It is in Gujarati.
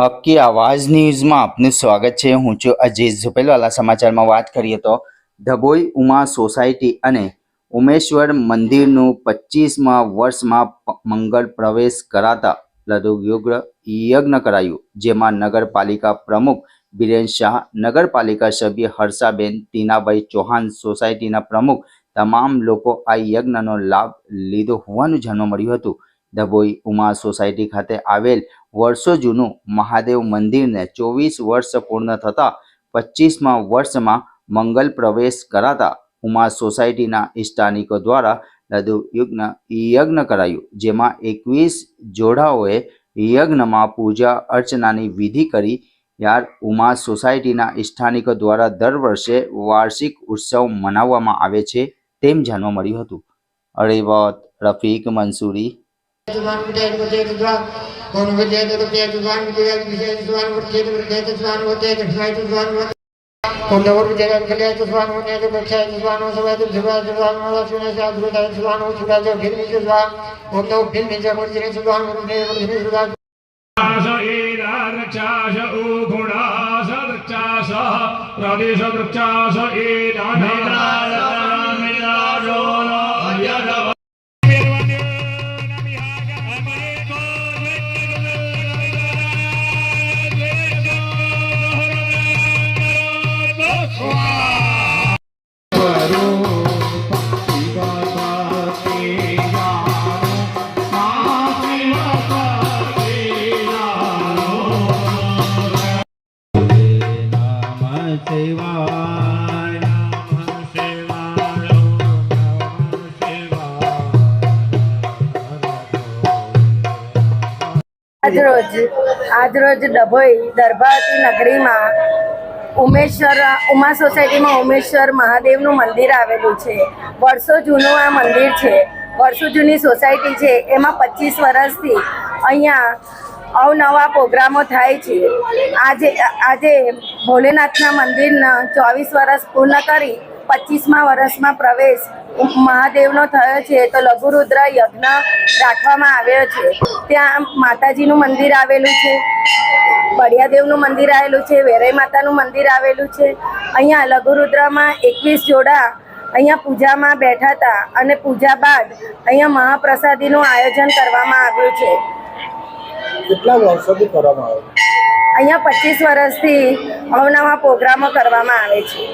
હક્કી આવાજ ન્યૂઝમાં આપનું સ્વાગત છે હું છું અજીત ઝુપેલવાલા સમાચારમાં વાત કરીએ તો ધબોઈ ઉમા સોસાયટી અને ઉમેશ્વર મંદિરનું પચીસમાં વર્ષમાં મંગળ પ્રવેશ કરાતા લઘુયુગ્ર યજ્ઞ કરાયું જેમાં નગરપાલિકા પ્રમુખ બિરેન શાહ નગરપાલિકા સભ્ય હર્ષાબેન ટીનાભાઈ ચૌહાણ સોસાયટીના પ્રમુખ તમામ લોકો આ યજ્ઞનો લાભ લીધો હોવાનું જાણવા મળ્યું હતું. ધબોઈ ઉમા સોસાયટી ખાતે આવેલ વર્ષો જૂનું મહાદેવ મંદિરને ચોવીસ વર્ષ પૂર્ણ થતાં પચીસમાં વર્ષમાં મંગલ પ્રવેશ કરાતા ઉમા સોસાયટીના ઇષ્ટાનિકો દ્વારા લધુ યજ્ઞ કરાયું, જેમાં એકવીસ જોડાઓએ યજ્ઞમાં પૂજા અર્ચનાની વિધિ કરી. યાર, ઉમા સોસાયટીના ઇષ્ઠાનિકો દ્વારા દર વર્ષે વાર્ષિક ઉત્સવ મનાવવામાં આવે છે તેમ જાણવા મળ્યું હતું. અરેવત, રફીક, મંસૂરી కొండవరు విజయం కలియాచు స్వామి నేత ప్రఖ్యాతి స్వామి సవేతు శివాజు స్వామి లక్ష్మీ సాధుడై స్వామి సురాజు భిన్నిచు స్వామి కొండవు భిన్నిచ కొడిచిన స్వామి రుణే కొడిచిన సురాజు రక్షాశ ఓ గుణాశ రక్షాశ ప్రదేశ రక్షాశ ఏ దాన આજરોજ આજરોજ ડભોઈ દરભાવતી નગરીમાં ઉમેશ્વર, ઉમા સોસાયટીમાં ઉમેશ્વર મહાદેવનું મંદિર આવેલું છે. વર્ષો જૂનું આ મંદિર છે. વર્ષો જૂની સોસાયટી છે. એમાં પચીસ વર્ષથી અહીંયા અવનવા પ્રોગ્રામો થાય છે. આજે આજે ભોલેનાથના મંદિરના ચોવીસ વર્ષ પૂર્ણ કરી પચીસમા વર્ષમાં પ્રવેશ મહાદેવનો થયો છે તો લઘુરુદ્ર યજ્ઞ રાખવામાં આવ્યો છે. ત્યાં માતાજીનું મંદિર આવેલું છે. બળિયાદેવનું મંદિર આવેલું છે. વેરાઈ માતાનું મંદિર આવેલું છે. અહીંયા લઘુરુદ્રમાં એકવીસ જોડા અહીંયા પૂજામાં બેઠા હતા અને પૂજા બાદ અહીંયા મહાપ્રસાદીનું આયોજન કરવામાં આવ્યું છે. કેટલા વર્ષોથી કરવામાં આવે અહીંયા પચીસ વર્ષથી અવનવા પ્રોગ્રામો કરવામાં આવે છે.